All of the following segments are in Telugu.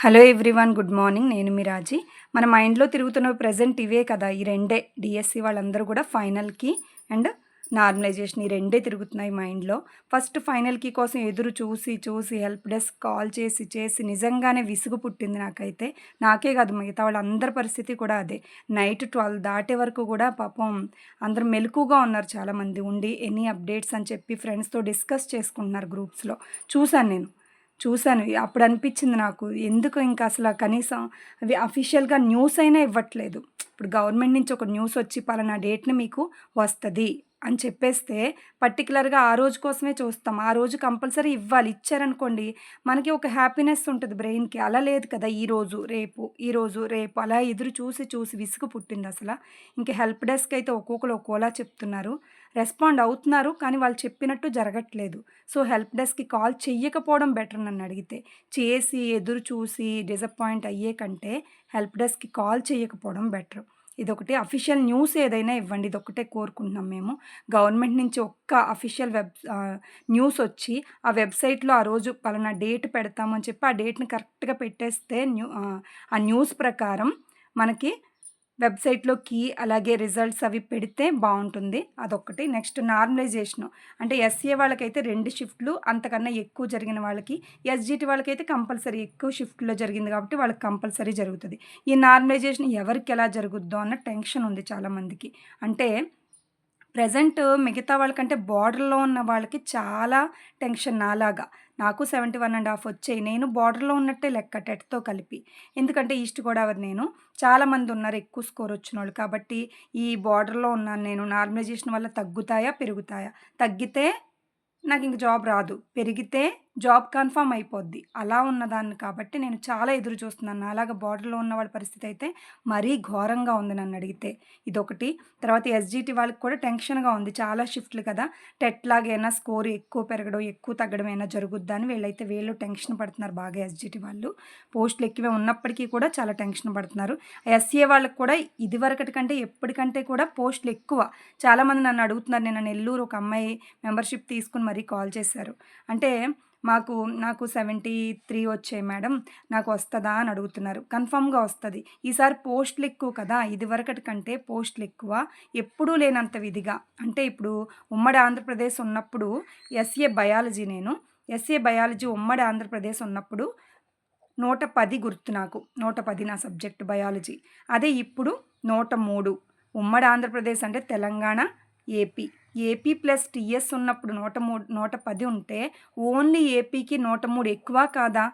Hello everyone good morning. నేను మీ రాజీ. మన మైండ్లో తిరుగుతున్న ప్రజెంట్ ఇవే కదా ఈ రెండే. డిఎస్సి వాళ్ళందరూ కూడా ఫైనల్కి అండ్ నార్మలైజేషన్ ఈ రెండే తిరుగుతున్నాయి మైండ్లో. ఫస్ట్ ఫైనల్కి కోసం ఎదురు చూసి చూసి హెల్ప్ డెస్క్ కాల్ చేసి చేసి నిజంగానే విసుగు పుట్టింది నాకైతే. నాకే కాదు మిగతా వాళ్ళందరి పరిస్థితి కూడా అదే. నైట్ ట్వెల్వ్ దాటే వరకు కూడా పాపం అందరూ మెలకుగా ఉన్నారు చాలామంది. ఉండి ఎనీ అప్డేట్స్ అని చెప్పి ఫ్రెండ్స్తో డిస్కస్ చేసుకుంటున్నారు గ్రూప్స్లో. చూశాను నేను. చూశాను. అప్పుడు అనిపించింది నాకు. ఎందుకు ఇంకా అసలు కనీసం అవి అఫీషియల్గా న్యూస్ అయినా ఇవ్వట్లేదు. ఇప్పుడు గవర్నమెంట్ నుంచి ఒక న్యూస్ వచ్చి పలానా డేట్ని మీకు వస్తుంది. అని చెప్పేస్తే పర్టికులర్గా ఆ రోజు కోసమే చూస్తాం. ఆ రోజు కంపల్సరీ ఇవ్వాలి. ఇచ్చారనుకోండి మనకి ఒక హ్యాపీనెస్ ఉంటుంది బ్రెయిన్కి. అలా లేదు కదా ఈరోజు రేపు ఈరోజు రేపు అలా ఎదురు చూసి చూసి విసుగు పుట్టింది అసలు. ఇంక హెల్ప్ డెస్క్ అయితే ఒక్కొక్కరు ఒక్కోలా చెప్తున్నారు. రెస్పాండ్ అవుతున్నారు కానీ వాళ్ళు చెప్పినట్టు జరగట్లేదు. సో హెల్ప్ డెస్క్కి కాల్ చెయ్యకపోవడం బెటర్ నన్ను అడిగితే. చేసి ఎదురు చూసి డిసప్పాయింట్ అయ్యే కంటే హెల్ప్ డెస్క్కి కాల్ చేయకపోవడం బెటర్. ఇదొకటి. అఫీషియల్ న్యూస్ ఏదైనా ఇవ్వండి. ఇదొకటే కోరుకుంటున్నాం మేము. గవర్నమెంట్ నుంచి ఒక్క అఫీషియల్ వెబ్ న్యూస్ వచ్చి ఆ వెబ్సైట్లో ఆ రోజు పలానా డేట్ పెడతామని చెప్పి ఆ డేట్ని కరెక్ట్గా పెట్టేస్తే న్యూ ఆ న్యూస్ ప్రకారం మనకి వెబ్సైట్లో కీ అలాగే రిజల్ట్స్ అవి పెడితే బాగుంటుంది అదొకటి నెక్స్ట్ నార్మలైజేషన్. అంటే ఎస్ఏ వాళ్ళకైతే రెండు షిఫ్ట్లు అంతకన్నా ఎక్కువ జరిగిన వాళ్ళకి ఎస్జిటి వాళ్ళకైతే కంపల్సరీ ఎక్కువ షిఫ్ట్లో జరిగింది కాబట్టి వాళ్ళకి కంపల్సరీ జరుగుతుంది. ఈ నార్మలైజేషన్ ఎవరికి ఎలా జరుగుద్దో అన్న టెన్షన్ ఉంది చాలామందికి. అంటే ప్రజెంట్ మిగతా వాళ్ళకంటే బార్డర్లో ఉన్న వాళ్ళకి చాలా టెన్షన్ నాలాగా. నాకు సెవెంటీ వన్ అండ్ హాఫ్ వచ్చాయి. నేను బార్డర్లో ఉన్నట్టే లెక్క టెట్తో కలిపి. ఎందుకంటే ఈస్ట్ గోదావరి నేను. చాలామంది ఉన్నారు ఎక్కువ స్కోర్ వచ్చిన వాళ్ళు. కాబట్టి ఈ బార్డర్లో ఉన్నాను నేను. నార్మలైజేషన్ వల్ల తగ్గుతాయా పెరుగుతాయా? తగ్గితే నాకు ఇంక జాబ్ రాదు. పెరిగితే జాబ్ కన్ఫామ్ అయిపోద్ది. అలా ఉన్నదాన్ని కాబట్టి నేను చాలా ఎదురు చూస్తున్నాను. అలాగ బార్డర్లో ఉన్న వాళ్ళ పరిస్థితి అయితే మరీ ఘోరంగా ఉంది నన్ను అడిగితే. ఇదొకటి. తర్వాత ఎస్జిటి వాళ్ళకి కూడా టెన్షన్గా ఉంది. చాలా షిఫ్ట్లు కదా. టెట్ లాగైనా స్కోర్ ఎక్కువ పెరగడం ఎక్కువ తగ్గడం అయినా జరుగుద్దా అని వీళ్ళైతే వీళ్ళు టెన్షన్ పడుతున్నారు బాగా ఎస్జిటి వాళ్ళు. పోస్టులు ఎక్కువే ఉన్నప్పటికీ కూడా చాలా టెన్షన్ పడుతున్నారు. ఎస్ఏ వాళ్ళకి కూడా ఇదివరకటి కంటే ఎప్పటికంటే కూడా పోస్టులు ఎక్కువ. చాలామంది నన్ను అడుగుతున్నారు. నేను నెల్లూరు ఒక అమ్మాయి మెంబర్షిప్ తీసుకుని మరీ కాల్ చేశారు. అంటే మాకు నాకు సెవెంటీ త్రీ వచ్చాయి మేడం. నాకు వస్తుందా అని అడుగుతున్నారు. కన్ఫామ్గా వస్తుంది. ఈసారి పోస్టులు ఎక్కువ కదా ఇదివరకటి కంటే పోస్టులు ఎక్కువ. ఎప్పుడూ లేనంత విధిగా. అంటే ఇప్పుడు ఉమ్మడి ఆంధ్రప్రదేశ్ ఉన్నప్పుడు ఎస్ఏ బయాలజీ నేను. ఎస్ఏ బయాలజీ ఉమ్మడి ఆంధ్రప్రదేశ్ ఉన్నప్పుడు నూట పది గుర్తు నాకు. నూట పది నా సబ్జెక్ట్ బయాలజీ. అదే ఇప్పుడు నూట మూడు. ఉమ్మడి ఆంధ్రప్రదేశ్ అంటే Telangana AP. AP plus TS ఉన్నప్పుడు నూట మూడు నూట పది ఉంటే ఓన్లీ ఏపీకి నూట మూడు ఎక్కువ కాదా?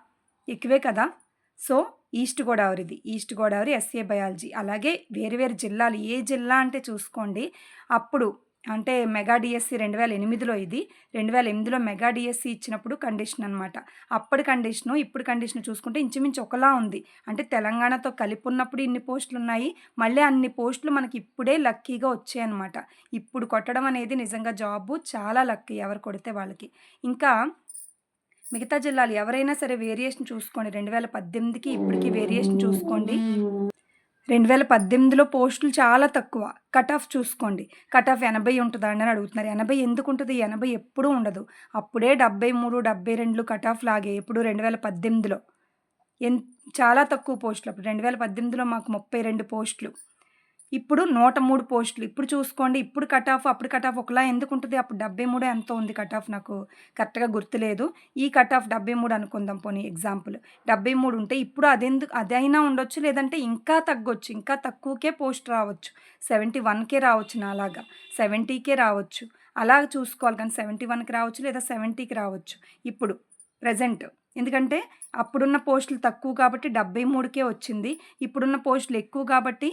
ఎక్కువే కదా? సో ఈస్ట్ గోదావరిది. ఈస్ట్ గోదావరి ఎస్ఏ బయాలజీ అలాగే వేరు వేరు జిల్లాలు. ఏ జిల్లా అంటే చూసుకోండి. అప్పుడు అంటే మెగా డిఎస్సి రెండు వేల ఎనిమిదిలో ఇది. రెండు వేల ఎనిమిదిలో మెగా డిఎస్సి ఇచ్చినప్పుడు కండిషన్ అనమాట అప్పటి కండిషను ఇప్పుడు కండిషన్ చూసుకుంటే ఇంచుమించు ఒకలా ఉంది. అంటే తెలంగాణతో కలిపి ఉన్నప్పుడు ఇన్ని పోస్టులు ఉన్నాయి మళ్ళీ అన్ని పోస్టులు మనకి ఇప్పుడే లక్కీగా వచ్చాయన్నమాట. ఇప్పుడు కొట్టడం అనేది నిజంగా జాబు చాలా లక్కీ ఎవరు కొడితే వాళ్ళకి. ఇంకా మిగతా జిల్లాలు ఎవరైనా సరే వేరియేషన్ చూసుకోండి. రెండు వేల పద్దెనిమిదికి ఇప్పటికి వేరియేషన్ చూసుకోండి. రెండు వేల పద్దెనిమిదిలో పోస్టులు చాలా తక్కువ. కట్ ఆఫ్ చూసుకోండి. కట్ ఆఫ్ ఎనభై ఉంటుందా అని అడుగుతున్నారు. ఎనభై ఎందుకు ఉంటుంది? ఎనభై ఎప్పుడూ ఉండదు. అప్పుడే డెబ్బై మూడు డెబ్బై రెండు కట్ ఆఫ్ లాగే ఎప్పుడు రెండు వేల పద్దెనిమిదిలో. ఎన్ చాలా తక్కువ పోస్టులు అప్పుడు. రెండు వేల పద్దెనిమిదిలో మాకు ముప్పై రెండు పోస్టులు. ఇప్పుడు నూట మూడు పోస్టులు. ఇప్పుడు చూసుకోండి ఇప్పుడు కట్ ఆఫ్ అప్పుడు కట్ ఆఫ్ ఒకలా ఎందుకు ఉంటుంది? అప్పుడు డెబ్బై మూడు ఎంత ఉంది కట్ ఆఫ్ నాకు? కరెక్ట్గా గుర్తులేదు. ఈ కట్ ఆఫ్ డెబ్బై మూడు అనుకుందాం పోనీ ఎగ్జాంపుల్. డెబ్బై మూడు ఉంటే ఇప్పుడు అదెందుకు అదైనా ఉండొచ్చు లేదంటే ఇంకా తగ్గొచ్చు ఇంకా తక్కువకే పోస్ట్ రావచ్చు. సెవెంటీ వన్కే రావచ్చు నాలాగా. సెవెంటీకే రావచ్చు. అలా చూసుకోవాలి కానీ సెవెంటీ వన్కి రావచ్చు లేదా సెవెంటీకి రావచ్చు. ఇప్పుడు ప్రజెంట్. ఎందుకంటే అప్పుడున్న పోస్టులు తక్కువ కాబట్టి డెబ్బై మూడుకే వచ్చింది. ఇప్పుడున్న పోస్టులు ఎక్కువ కాబట్టి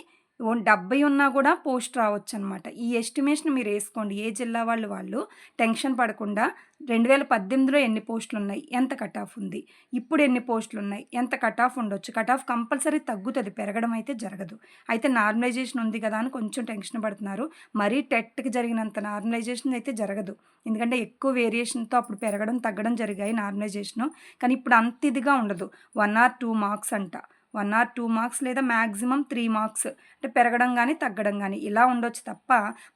డెబ్బై ఉన్నా కూడా పోస్ట్ రావచ్చు అనమాట ఈ ఎస్టిమేషన్ మీరు వేసుకోండి. ఏ జిల్లా వాళ్ళు వాళ్ళు టెన్షన్ పడకుండా రెండు వేల పద్దెనిమిదిలో ఎన్ని పోస్టులు ఉన్నాయి ఎంత కట్ ఆఫ్ ఉంది? ఇప్పుడు ఎన్ని పోస్టులు ఉన్నాయి ఎంత కట్ ఆఫ్ ఉండొచ్చు? కట్ ఆఫ్ కంపల్సరీ తగ్గుతుంది. పెరగడం అయితే జరగదు. అయితే నార్మలైజేషన్ ఉంది కదా అని కొంచెం టెన్షన్ పడుతున్నారు. మరీ టెట్కి జరిగినంత నార్మలైజేషన్ అయితే జరగదు. ఎందుకంటే ఎక్కువ వేరియేషన్తో అప్పుడు పెరగడం తగ్గడం జరిగాయి నార్మలైజేషను. కానీ ఇప్పుడు అంత ఇదిగా ఉండదు. వన్ ఆర్ టూ మార్క్స్ అంట. వన్ ఆర్ టూ మార్క్స్ లేదా మ్యాక్సిమం త్రీ మార్క్స్. అంటే పెరగడం కానీ తగ్గడం కానీ ఇలా ఉండొచ్చు తప్ప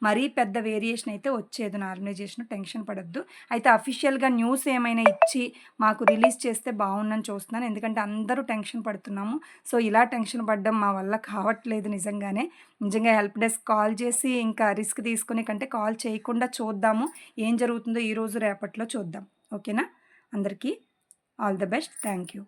మరీ పెద్ద వేరియేషన్ అయితే వచ్చేది నార్మలైజేషన్ టెన్షన్ పడద్దు. అయితే అఫీషియల్గా న్యూస్ ఏమైనా ఇచ్చి మాకు రిలీజ్ చేస్తే బాగుందని చూస్తున్నాను. ఎందుకంటే అందరూ టెన్షన్ పడుతున్నాము. సో ఇలా టెన్షన్ పడడం మా వల్ల కావట్లేదు నిజంగానే. నిజంగా హెల్ప్ డెస్క్ కాల్ చేసి ఇంకా రిస్క్ తీసుకునే కంటే కాల్ చేయకుండా చూద్దాము. ఏం జరుగుతుందో ఈరోజు రేపట్లో చూద్దాం. ఓకేనా? అందరికీ all the best. Thank you.